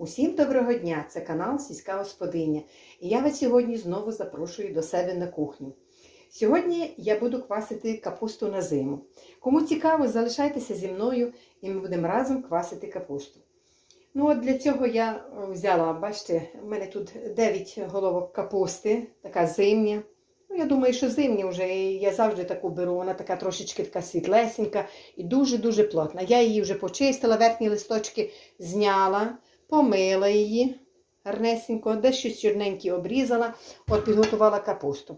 Усім доброго дня! Це канал Сільська Господиня. І я вас сьогодні знову запрошую до себе на кухню. Сьогодні я буду квасити капусту на зиму. Кому цікаво, залишайтеся зі мною і ми будемо разом квасити капусту. Ну от Для цього я е, взяла, бачите, в мене тут 9 головок капусти, така зимня. Ну, я думаю, що зимні вже і я завжди таку беру. Вона така трошечки така світлесенька і дуже-дуже плотна. Я її вже почистила, верхні листочки зняла, помила її гарнесенько, десь щось чорненьке обрізала, от підготувала капусту.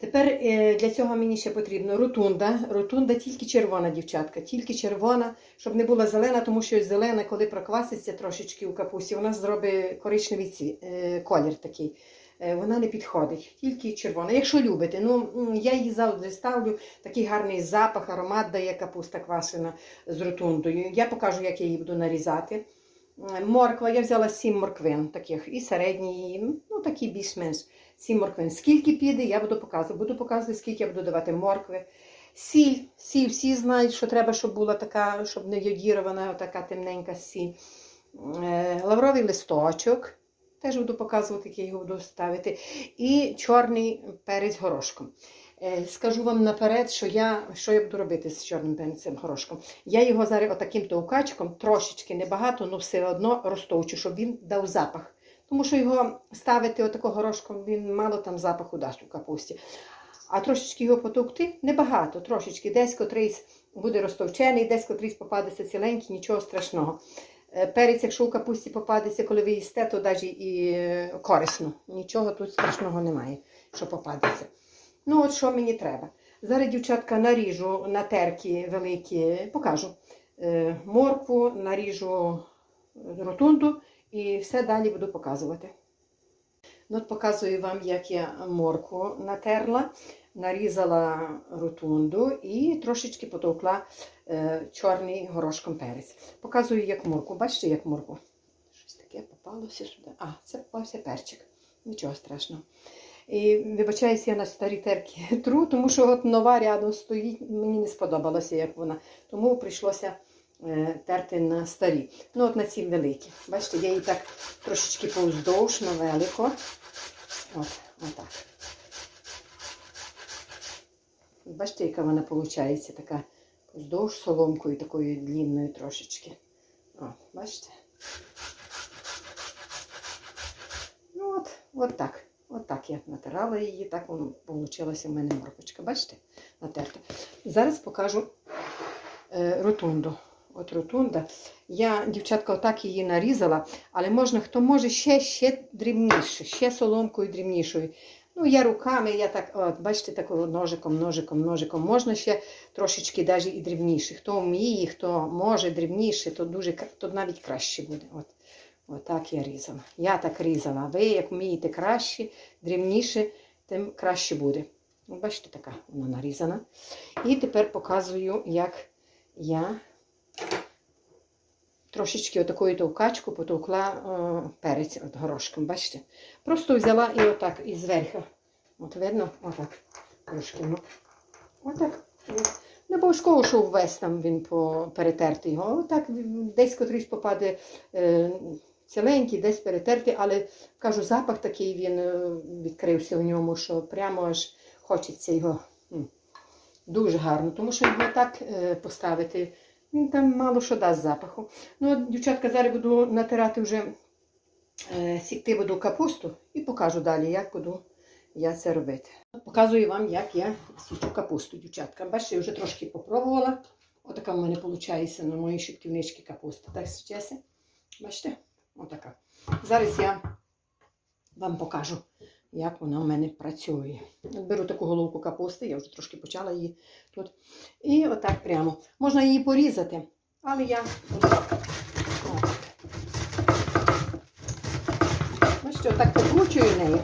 Тепер е, для цього мені ще потрібно ротунда. Ротунда тільки червона, дівчатка, тільки червона, щоб не була зелена, тому що зелена, коли прокваситься трошечки у капусті, вона зробить коричневий е, колір такий. Е, Вона не підходить, тільки червона. Якщо любите, ну я її завжди ставлю, такий гарний запах, аромат дає капуста квашена з ротундою. Я покажу, як я її буду нарізати. Морква, я взяла 7 морквин таких, і середні, і, ну такі більш-менш 7 морквин. Скільки піде, я буду показувати. Буду показувати, скільки я буду давати моркви. Сіль, сіль, всі знають, що треба, щоб була така, щоб не йодірована, така темненька сіль. Е, Лавровий листочок. Теж буду показувати, як його буду ставити. І чорний перець горошком. Е, Скажу вам наперед, що я, що я буду робити з чорним перцем горошком. Я його зараз отаким товкачком, трошечки небагато, але все одно розтовчу, щоб він дав запах. Тому що його ставити отако горошком, він мало там запаху дасть у капусті. А трошечки його потовкти небагато, трошечки. Десь котрийсь буде розтовчений, десь котрийсь попадеться ціленький, нічого страшного. Е, Перець, якщо у капусті попадеться, коли ви їсте, то навіть і е, корисно. Нічого тут страшного немає, що попадеться. Ну, от що мені треба. Зараз, дівчатка, наріжу на терки великі, покажу. Е, Моркву, наріжу ротунду і все далі буду показувати. Ну, от показую вам, як я моркву натерла, нарізала ротунду і трошечки потовкла е, чорний горошком перець. Показую, як морку. Бачите, як морку? Щось таке попалося сюди. А, це попався перчик. Нічого страшного. І вибачаюся, я на старі терки тру, тому що от нова рядом стоїть, мені не сподобалося, як вона. Тому прийшлося е, терти на старі. Ну, от на ці великі. Бачите, я її так трошечки повздовж на велико. От, отак. Бачите, яка вона виходить, така вздовж соломкою, такою длінною трошечки. О, бачите? Ну от, от так. От так я натирала її, так вийшла в мене моркочка. Бачите? Натерта. Зараз покажу е, ротунду. От ротунда. Я, дівчатка, отак її нарізала, але можна, хто може, ще, ще дрібніше, ще соломкою дрібнішою. Ну, я руками, я так, от, бачите, так ножиком, ножиком, ножиком. Можна ще трошечки навіть і дрібніше. Хто вміє, хто може дрібніше, то дуже то навіть краще буде. От. Отак я різала. Я так різала. Ви, як вмієте краще, дрібніше, тим краще буде. Бачите, така вона нарізана. І тепер показую, як я трошечки отакою товкачку потовкла е, перець от горошком. Бачите? Просто взяла і отак і зверху. От видно, отак. Трошки. Ну. Отак. Не обов'язково, що весь там він перетертий його. Отак десь котрийсь попаде е, ціленький, десь перетертий, але кажу, запах такий він е, відкрився в ньому, що прямо аж хочеться його дуже гарно. Тому що його так е, поставити, він там мало що дасть запаху. Ну, дівчатка, зараз буду натирати вже е, сікти буду капусту і покажу далі, як буду я це робити. Показую вам, як я січу капусту, дівчатка. Бачите, я вже трошки попробувала. Отака в мене виходить на моїй щитківничці капуста. Так січеся. Бачите? Отака. Зараз я вам покажу, як вона в мене працює. Беру таку головку капусти, я вже трошки почала її тут. І отак прямо. Можна її порізати, але я Ну що, так покручую нею.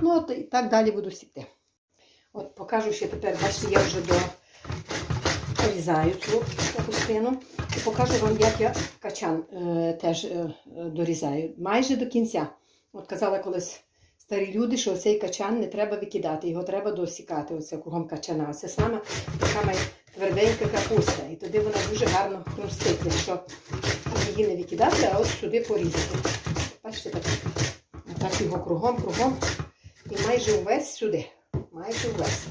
Ну, от і так далі буду сіти. От покажу ще тепер, бачите, я вже дорізаю цю капустину. І покажу вам, як я качан е, теж е, дорізаю. Майже до кінця. От казала колись старі люди, що цей качан не треба викидати, його треба досікати, оце кругом качана. Це саме така тверденька капуста. І тоді вона дуже гарно хрустить, якщо її не викидати, а от сюди порізати. Бачите, так, так його кругом, кругом. І майже увесь сюди. Майже увесь.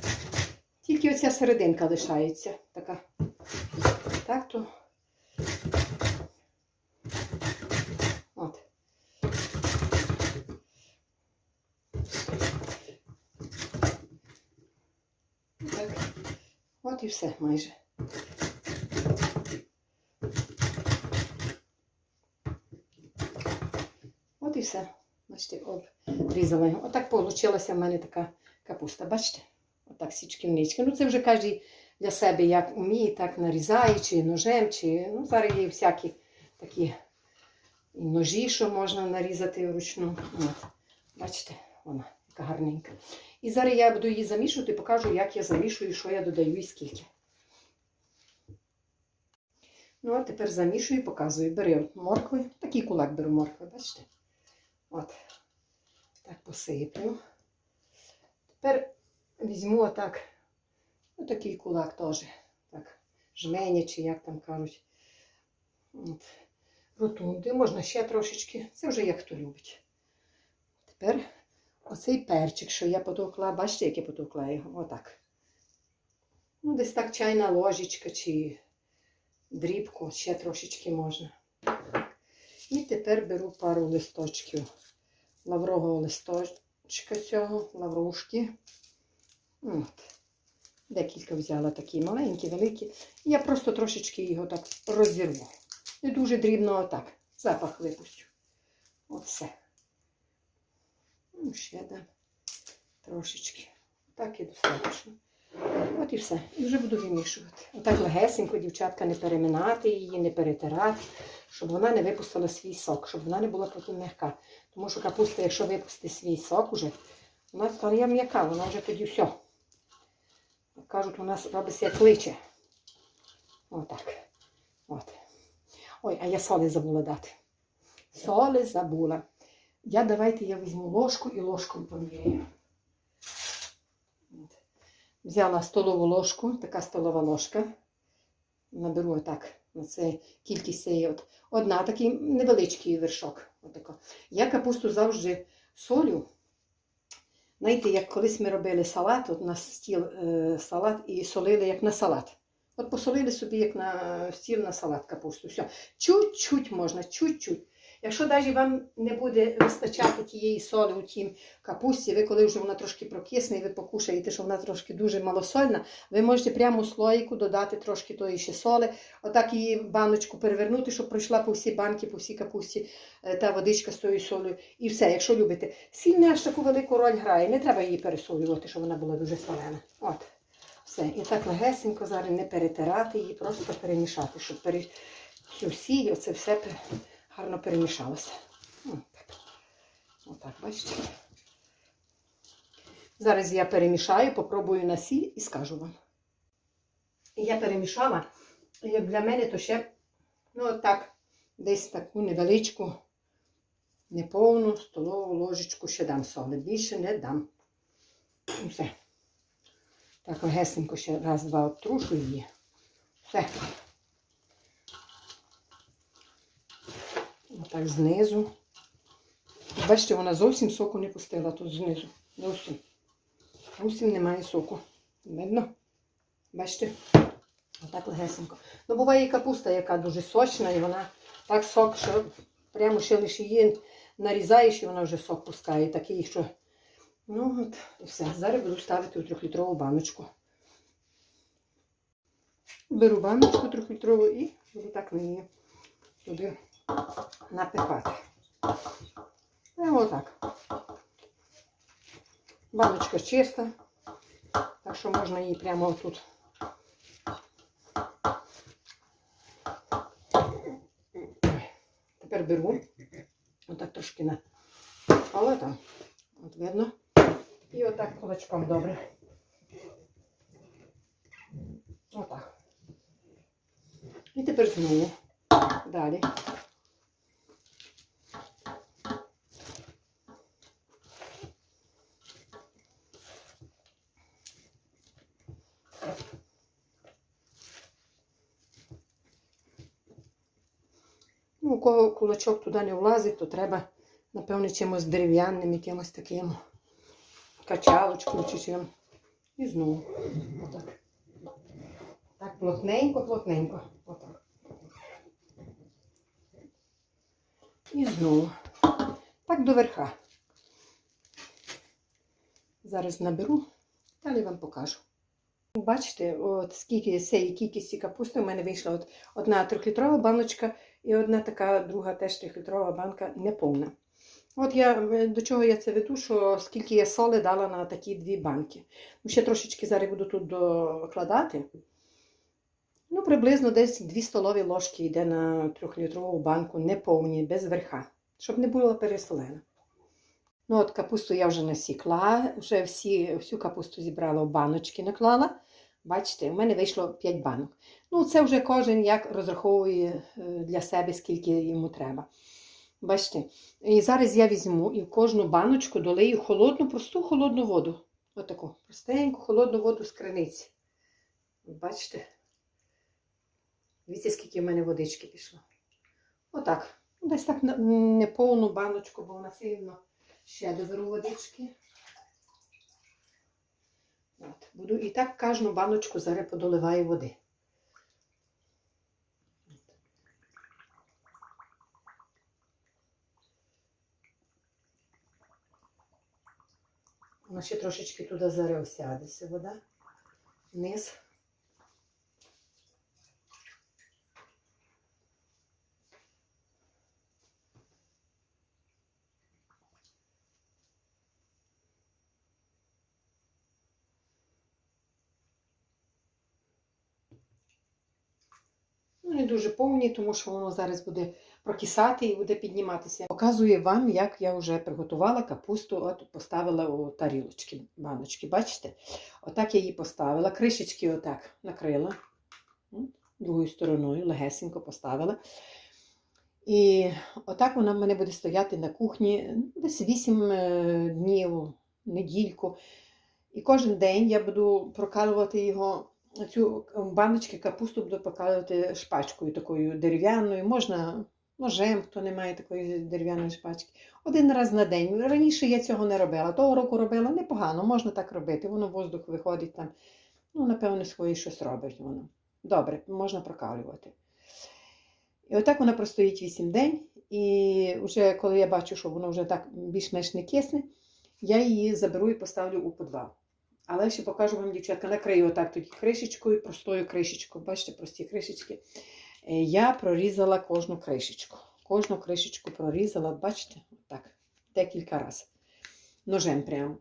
Тільки оця серединка лишається. Така. Так то. От. Так. От і все майже. От і все. Бачите, обрізали. Отак вийшла в мене така капуста. Бачите? Отак січківнички. Ну це вже кожен для себе як вміє, так нарізає, чи ножем, чи ну, зараз є всякі такі і ножі, що можна нарізати вручну. От. Бачите, вона яка гарненька. І зараз я буду її замішувати, покажу, як я замішую, що я додаю і скільки. Ну, а тепер замішую і показую. Бери моркви, такий кулак беру моркви, бачите? От. Так посиплю. Тепер візьму отак, отакий кулак теж. Так, жменя, чи як там кажуть. От. Ротунди, можна ще трошечки. Це вже як хто любить. Тепер оцей перчик, що я потовкла, бачите, як я потовкла його? Отак. Ну, десь так чайна ложечка чи дрібку, ще трошечки можна. І тепер беру пару листочків лаврового листочка цього, лаврушки. От. Декілька взяла такі маленькі, великі. Я просто трошечки його так розірву. Не дуже дрібно отак. Запах випустю. От все. Ну, ще дам трошечки. Так і достатньо. От і все. І вже буду вимішувати. Отак легесенько, дівчатка, не переминати її, не перетирати, щоб вона не випустила свій сок, щоб вона не була потім м'яка. Тому що капуста, якщо випустить свій сок уже, вона стає м'яка, вона вже тоді все. Кажуть, у нас робиться як личе. Отак. От. Ой, а я соли забула дати. Соли забула. Я давайте я візьму ложку і ложкою поміряю. Взяла столову ложку, така столова ложка. Наберу отак. Це кількість цієї. От. Одна такий невеличкий вершок. Отако. Я капусту завжди солю. Знаєте, як колись ми робили салат, от на стіл е, салат і солили як на салат. От посолили собі, як на стіл на салат капусту. Все. Чуть-чуть можна, чуть-чуть. Якщо навіть вам не буде вистачати тієї солі у тім капусті, ви коли вже вона трошки прокисне і ви покушаєте, що вона трошки дуже малосольна, ви можете прямо у слоїку додати трошки тої ще соли, отак її баночку перевернути, щоб пройшла по всій банки, по всій капусті е, та водичка з тою солею. І все, якщо любите. Сіль не аж таку велику роль грає, не треба її пересолювати, щоб вона була дуже солена. От. Все. І так легесенько зараз не перетирати її, просто перемішати, щоб пере... всю сіль, оце все гарно перемішалося. Отак. Бачите. Зараз я перемішаю, попробую на сіль і скажу вам. Я перемішала, як для мене, то ще, ну так, десь таку невеличку, неповну столову ложечку ще дам соли. Більше не дам. Все. Так, легесенько ще раз-два обтрушу її. Все. Отак знизу. Бачите, вона зовсім соку не пустила тут знизу. Зовсім. Зовсім немає соку. Видно? Бачите? Отак легесенько. Ну, буває і капуста, яка дуже сочна, і вона так сок, що прямо ще лише її нарізаєш, і вона вже сок пускає. Такий, що. Ну от, все. Зараз буду ставити у трьохлітрову баночку. Беру баночку трьохлітрову і буду так на її туди напихати. І отак. Баночка чиста, так що можна її прямо тут. Тепер беру, отак трошки на але там, от видно. І отак кулачком добре. Отак. І тепер знову. Далі. Ну, у кого кулачок туди не влазить, то треба, напевно, чимось дерев'яним, якимось таким качалочкою чи чим. І знову. Отак. Так, плотненько, плотненько. Отак. І знову. Так до верха. Зараз наберу, далі вам покажу. Бачите, от скільки цієї кількості капусти у мене вийшла от одна трьохлітрова баночка і одна така друга теж трьохлітрова банка неповна. От я е, до чого я це веду, що скільки я соли дала на такі дві банки. Ну, ще трошечки зараз буду тут докладати. Ну, приблизно десь 2 столові ложки йде на трьохлітрову банку неповні, без верха, щоб не було пересолено. Ну, от капусту я вже насікла, вже всі, всю капусту зібрала в баночки, наклала. Бачите, у мене вийшло 5 банок. Ну, це вже кожен як розраховує е, для себе, скільки йому треба. Бачите, і зараз я візьму і в кожну баночку долию холодну, просту холодну воду. Отаку простеньку холодну воду з криниці. Бачите? Дивіться, скільки в мене водички пішло. Отак. Ну, Десь так на- не повну баночку, бо вона сильно ще доберу водички. Буду і так кожну баночку зараз подоливаю води. Вона ще трошечки туди зараз осядеться вода. Вниз. Дуже повні, тому що воно зараз буде прокисати і буде підніматися. Показую вам, як я вже приготувала капусту, от поставила у тарілочки, баночки. Бачите? Отак я її поставила. Кришечки отак накрила. Другою стороною легесенько поставила. І отак вона в мене буде стояти на кухні десь 8 е, днів, недільку. І кожен день я буду прокалувати його цю баночки капусту буду покалувати шпачкою такою дерев'яною. Можна ножем, хто не має такої дерев'яної шпачки. Один раз на день. Раніше я цього не робила. Того року робила непогано, можна так робити. Воно воздух виходить там. Ну, напевно, своє щось робить воно. Добре, можна прокалювати. І отак вона простоїть 8 день. І вже коли я бачу, що воно вже так більш-менш не кисне, я її заберу і поставлю у подвал. Але ще покажу вам, дівчатка, накрию отак тоді кришечкою, простою кришечкою. Бачите, прості кришечки. Е, Я прорізала кожну кришечку. Кожну кришечку прорізала, бачите, так, декілька разів. Ножем прямо.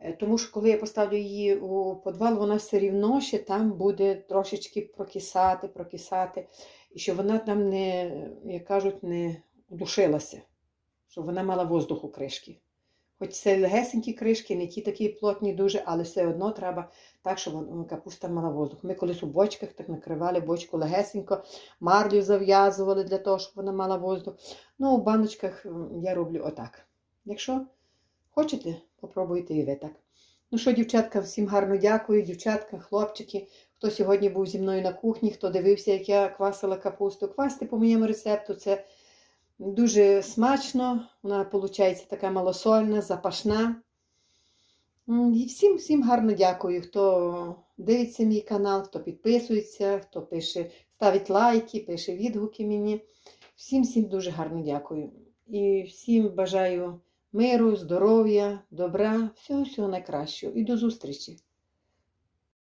Е, Тому що коли я поставлю її у подвал, вона все рівно ще там буде трошечки прокисати, прокисати. І щоб вона там не, як кажуть, не удушилася, щоб вона мала воздух у кришки. Хоч це легесенькі кришки, не ті такі плотні дуже, але все одно треба так, щоб капуста мала воздух. Ми колись у бочках так накривали бочку легесенько, марлю зав'язували для того, щоб вона мала воздух. Ну, у баночках я роблю отак. Якщо хочете, попробуйте і ви так. Ну що, дівчатка, всім гарно дякую, дівчатка, хлопчики, хто сьогодні був зі мною на кухні, хто дивився, як я квасила капусту. Квасти по моєму рецепту це Дуже смачно, вона виходить така малосольна, запашна. І всім всім гарно дякую, хто дивиться мій канал, хто підписується, хто пише, ставить лайки, пише відгуки мені. Всім всім дуже гарно дякую. І всім бажаю миру, здоров'я, добра, всього всього найкращого. І до зустрічі!